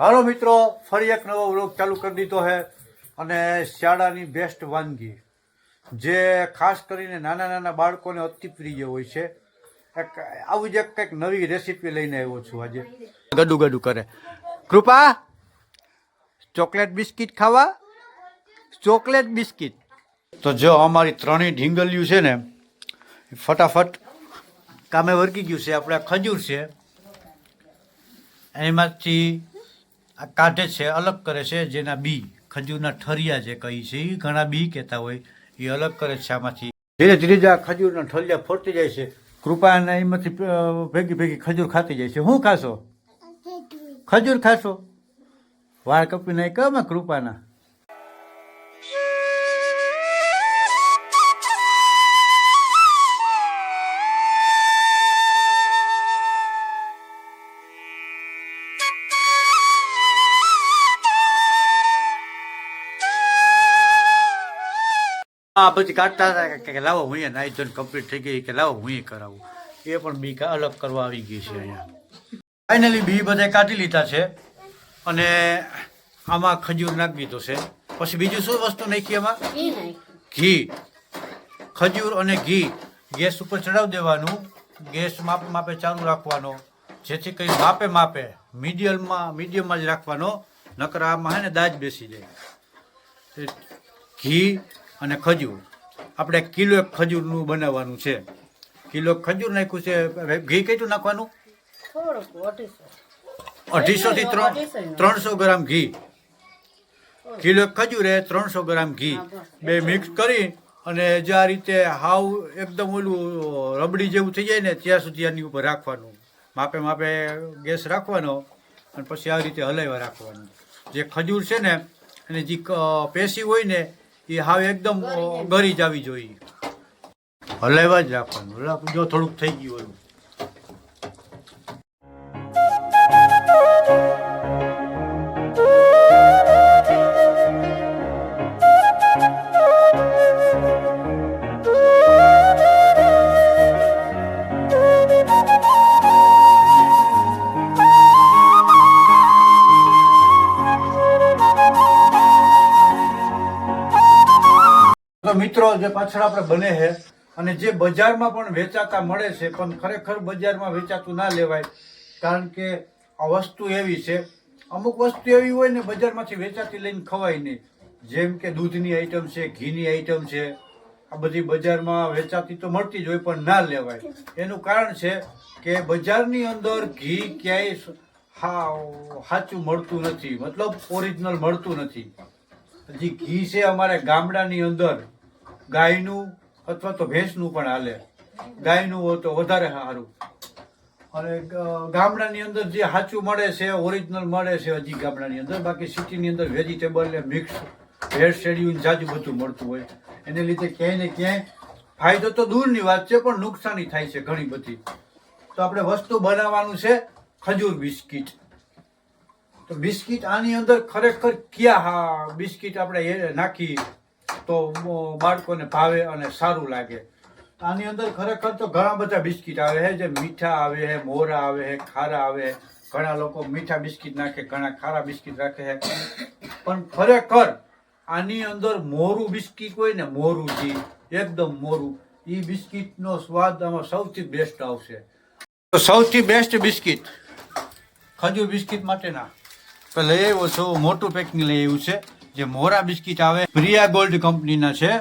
હાલો મિત્રો, ફરી એક નવો વ્લોગ ચાલુ કરી દીધો છે અને શિયાળાની બેસ્ટ વાનગી, જે ખાસ કરીને નાના નાના બાળકોને અતિ પ્રિય હોય છે. એક આવું જ એક કંઈક નવી રેસીપી લઈને આવ્યો છું આજે. ગડું ગડું કરે. કૃપા, ચોકલેટ બિસ્કિટ ખાવા? Chocolate biscuit. તો જો અમારી ત્રણેય ઢીંગલિયું છે ને ફટાફટ કામે વર્ગી ગયું છે. આપણે ખજૂર છે. એમાંથી આ કાઢે છે, અલગ કરે છે, જેના બી, ખજૂરના ઠરિયા જે કહી છે એ ઘણા બી કહેતા હોય એ અલગ કરે છે આમાંથી. ધીરે ધીરે જ આ ખજૂરના ઠરિયા ફોડતી જાય છે. કૃપા એમાંથી ભેગી ભેગી ખજૂર ખાતી જાય છે. શું ખાશો? ખજૂર ખાશો? વાળ કપી નહીં કહો કૃપાના? આ પછી કાઢતા હતા કે- લાવો હું નાઇજન કમ્પ્લીટ થઈ ગઈ કે લાવો હું કરાવું. એ પણ બી કા- અલગ કરવા આવી ગઈ છે અહીંયા. ફાઇનલી બી બધા કાઢી લીધા છે અને આમાં ખજૂર નાખી દીધો છે. પછી બીજું શું વસ્તુ નાખી એમાં ઘી ખજૂર અને ઘી. ગેસ ઉપર ચડાવી દેવાનું. ગેસ માપે માપે ચાલુ રાખવાનો. જેથી કંઈ માપે માપે મીડિયમમાં મીડિયમમાં જ રાખવાનો. નકર આમાં હે ને દાજ બેસી જાય. ઘી અને ખજૂર. આપણે કિલો એક ખજૂરનું બનાવવાનું છે. કિલો ખજૂર નાખ્યું છે. ઘી કેટલું નાખવાનું? અઢીસો. થી ત્રણ ત્રણસો ગ્રામ ઘી. કિલો ખજૂર એ ત્રણસો ગ્રામ ઘી. બે મિક્સ કરી અને જે આ રીતે હાવ એકદમ ઓલું રબડી જેવું થઈ જાય ને ત્યાં સુધી આની ઉપર રાખવાનું. માપે માપે ગેસ રાખવાનો અને પછી આ રીતે હલાવ્યા રાખવાનું. જે ખજૂર છે ને અને જે પેશી હોય ને એ હાવ એકદમ ગરી જ આવી જોઈએ. હલાવ્યા જ રાખવાનું. જો થોડુંક થઈ ગયું તો મિત્રો, જે પાછળ આપણે બને છે અને જે બજારમાં પણ વેચાતા મળે છે, પણ ખરેખર બજારમાં વેચાતું ના લેવાય, કારણ કે આ વસ્તુ એવી છે, અમુક વસ્તુ એવી હોય ને બજારમાંથી વેચાતી લઈને ખવાય નહીં. જેમ કે દૂધની આઈટમ છે, ઘીની આઈટમ છે, આ બધી બજારમાં વેચાતી તો મળતી જ હોય, પણ ના લેવાય. એનું કારણ છે કે બજારની અંદર ઘી ક્યાંય હા સાચું મળતું નથી, મતલબ ઓરિજિનલ મળતું નથી. હજી ઘી છે અમારે ગામડાની અંદર. ગાયનું અથવા તો ભેંસનું પણ હાલે. ગાયનું હોય તો વધારે સારું. અને ગામડાની અંદર જે સાચું મળે છે ઓરિજિનલ મળે છે હજી ગામડાની અંદર, બાકી સિટીની અંદર વેજીટેબલ ને મિક્સ ભેળસેળિયું જાજુ બધું મળતું હોય. એને લીધે ક્યાંય ને ક્યાંય ફાયદો તો દૂરની વાત છે, પણ નુકસાની થાય છે ઘણી બધી. તો આપણે વસ્તુ બનાવવાનું છે, ખજૂર બિસ્કિટ. તો બિસ્કિટ આની અંદર ખરેખર ક્યાં હા, બિસ્કિટ આપણે એ નાખી તો બાળકોને ભાવે અને સારું લાગે. આની અંદર ખરેખર તો ઘણા બધા બિસ્કિટ આવે છે, જે મીઠા આવે છે, મોરા આવે છે, ખારા આવે છે. ઘણા લોકો મીઠા બિસ્કિટ નાખે, ઘણા ખારા બિસ્કિટ રાખે છે. પણ ખરેખર આની અંદર મોરું બિસ્કિટ હોય ને મોરું જી એકદમ મોરું એ બિસ્કિટનો સ્વાદ આમાં સૌથી બેસ્ટ આવશે. તો સૌથી બેસ્ટ બિસ્કિટ, ખજૂર બિસ્કિટ માટેના. લઈ આવ્યો છું, મોટું પેકિંગ લઈ આવ્યું છે. જે મોરા બિસ્કિટ આવે, પ્રિયા ગોલ્ડ કંપનીના છે.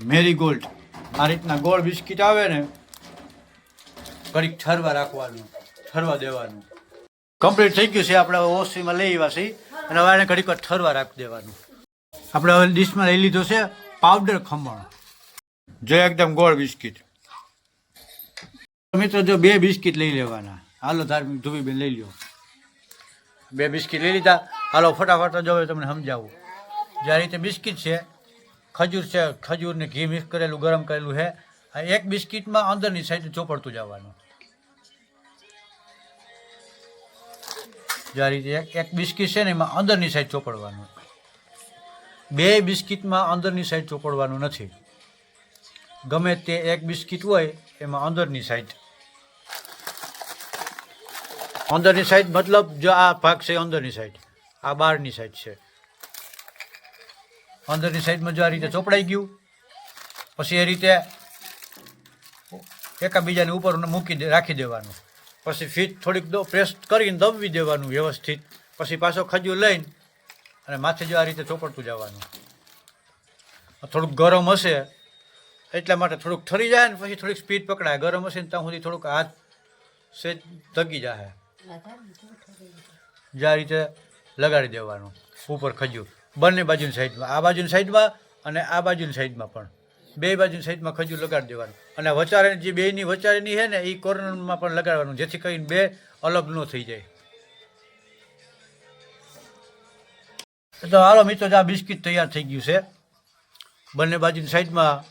Marie Gold. આ રીતના ગોળ બિસ્કિટ આવે ને, ઘડીક ઠરવા રાખવાનું, ઠરવા દેવાનું. કમ્પ્લીટ થઈ ગયું છે, આપણે ઓસીમાં લઈ આવ્યા છીએ, અને હવે એને વાર ઠરવા રાખી દેવાનું. આપણે હવે ડીશમાં લઈ લીધો છે, પાવડર ખમણ. જો એકદમ ગોળ બિસ્કિટ. મિત્રો, જો બે બિસ્કિટ લઈ લેવાના. હાલો ધાર્મિક ધુબીબેન લઈ લ્યો. બે બિસ્કિટ લઈ લીધા. હાલો, ફટાફટ જો તમને સમજાવું. જે આ રીતે બિસ્કિટ છે, ખજૂર છે, ખજૂરને ઘી મિક્સ કરેલું, ગરમ કરેલું છે એક બિસ્કિટમાં અંદરની સાઈડ ચોપડતું જવાનું જે રીતે એક એક બિસ્કિટ છે ને, એમાં અંદરની સાઈડ ચોપડવાનું. બે બિસ્કિટમાં અંદરની સાઈડ ચોપડવાનું નથી. ગમે તે એક બિસ્કિટ હોય, એમાં અંદરની સાઈડ. અંદરની સાઈડ મતલબ જો આ ભાગ છે અંદરની સાઈડ. આ બહારની સાઈડ છે. અંદરની સાઈડમાં જો આ રીતે ચોપડાઈ ગયું પછી એ રીતે એકાબીજાની ઉપર મૂકી રાખી દેવાનું. પછી ફીટ થોડીક દો પ્રેસ કરીને દબવી દેવાનું વ્યવસ્થિત. પછી પાછો ખજૂર લઈને અને માથે જો આ રીતે ચોપડતું જવાનું. થોડુંક ગરમ હશે એટલા માટે થોડુંક ઠરી જાય ને પછી થોડીક સ્પીડ પકડાય. ગરમ હશે ને ત્યાં સુધી થોડુંક હાથ સેજ ધગી જાય. જે આ રીતે લગાડી દેવાનું, ઉપર ખજૂર. બંને બાજુની સાઈડમાં, આ બાજુની સાઈડમાં અને આ બાજુની સાઈડમાં પણ. બે બાજુની સાઈડમાં ખજૂર લગાડી દેવાનું. અને વચારે જે બેની વચારેની છે ને એ કોર્નરમાં પણ લગાડવાનું, જેથી કરીને બે અલગ ન થઈ જાય. તો હાલો મિત્રો, આ બિસ્કિટ તૈયાર થઈ ગયું છે. બંને બાજુની સાઈડમાં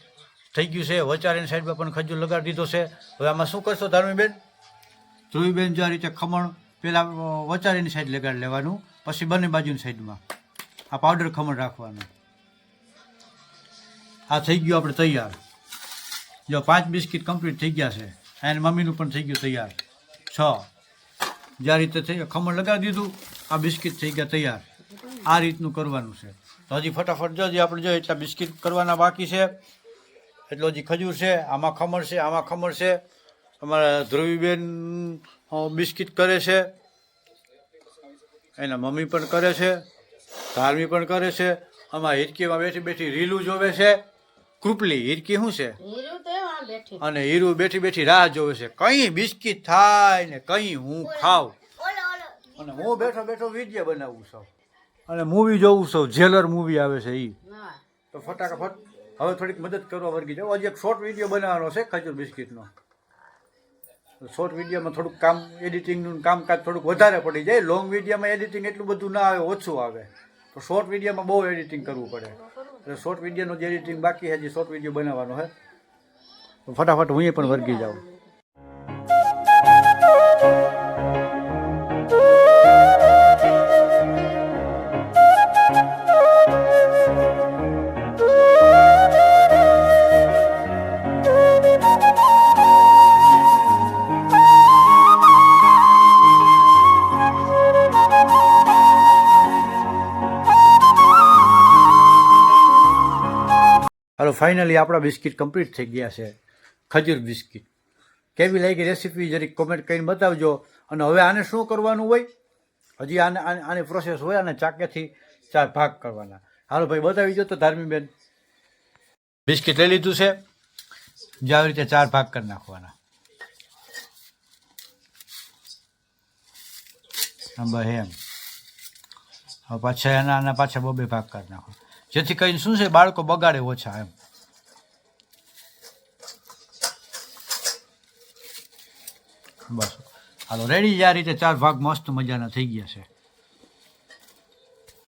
થઈ ગયું છે. વચારેની સાઈડમાં પણ ખજૂર લગાડી દીધો છે. હવે આમાં શું કરશો ધાર્મીબેન ધ્રુવીબેન જો આ રીતે ખમણ પહેલાં વચારેની સાઈડ લગાડી લેવાનું. પછી બંને બાજુની સાઈડમાં. આ પાવડર ખમણ રાખવાનું. આ થઈ ગયું આપણે તૈયાર. જો પાંચ બિસ્કિટ કમ્પ્લીટ થઈ ગયા છે. અને મમ્મીનું પણ થઈ ગયું તૈયાર. છ. જ્યાં રીતે થઈ ખમણ લગાવી દીધું, આ બિસ્કિટ થઈ ગયા તૈયાર. આ રીતનું કરવાનું છે. તો હજી ફટાફટ જો આપણે જો એટલા બિસ્કિટ કરવાના બાકી છે. એટલો હજી ખજૂર છે, આમાં ખમણ છે, આમાં ખમણ છે. અમારા ધ્રુવીબેન બિસ્કિટ કરે છે. એના મમ્મી પણ કરે છે ધાર્મી પણ કરે છે આમાં હિરકીમાં બેઠી બેઠી રીલું જોવે છે. કૃપલી હિરકી શું છે? અને હીરું બેઠી બેઠી રાહ જોવે છે. કઈ બિસ્કિટ થાય ને કઈ હું ખાવ અને હું બેઠો બેઠો વીડિયો બનાવું છું. અને મૂવી જોઉં છું. જેલર મૂવી આવે છે એ તો ફટાફટ હવે થોડીક મદદ કરવા વર્ગી જાઓ. હજી એક શોર્ટ વીડિયો બનાવવાનો છે ખજૂર બિસ્કિટનો. શોર્ટ વિડીયોમાં થોડુંક કામ એડિટિંગનું કામકાજ થોડુંક વધારે પડી જાય. લોંગ વિડીયોમાં એડિટિંગ એટલું બધું ના આવે, ઓછું આવે. તો શોર્ટ વિડીયોમાં બહુ એડિટિંગ કરવું પડે. એટલે શોર્ટ વિડીયોનું જે એડિટિંગ બાકી હજી શોર્ટ વીડિયો બનાવવાનો છે ફટાફટ હું પણ વર્ગી જાઉં. હાલો ફાઇનલી આપણા બિસ્કિટ કમ્પ્લીટ થઈ ગયા છે. ખજૂર બિસ્કિટ. કેવી લાગી રેસીપી જરીક કોમેન્ટ કરીને બતાવજો. અને હવે આને શું કરવાનું હોય? હજી આને આને- પ્રોસેસ હોય અને ચાકેથી ચાર ભાગ કરવાના. હાલો ભાઈ, બતાવી દો તો ધાર્મીબેન. બિસ્કિટ લઈ લીધું છે. જે આવી રીતે ચાર ભાગ કરી નાખવાના. નંબર એમ પાછા એના આના પાછા બબે ભાગ કરી નાખો. જેથી કરીને શું છે, બાળકો બગાડે ઓછા એમ. બસ. હાલો રેડી આ રીતે ચાર ભાગ મસ્ત મજાના થઈ ગયા છે.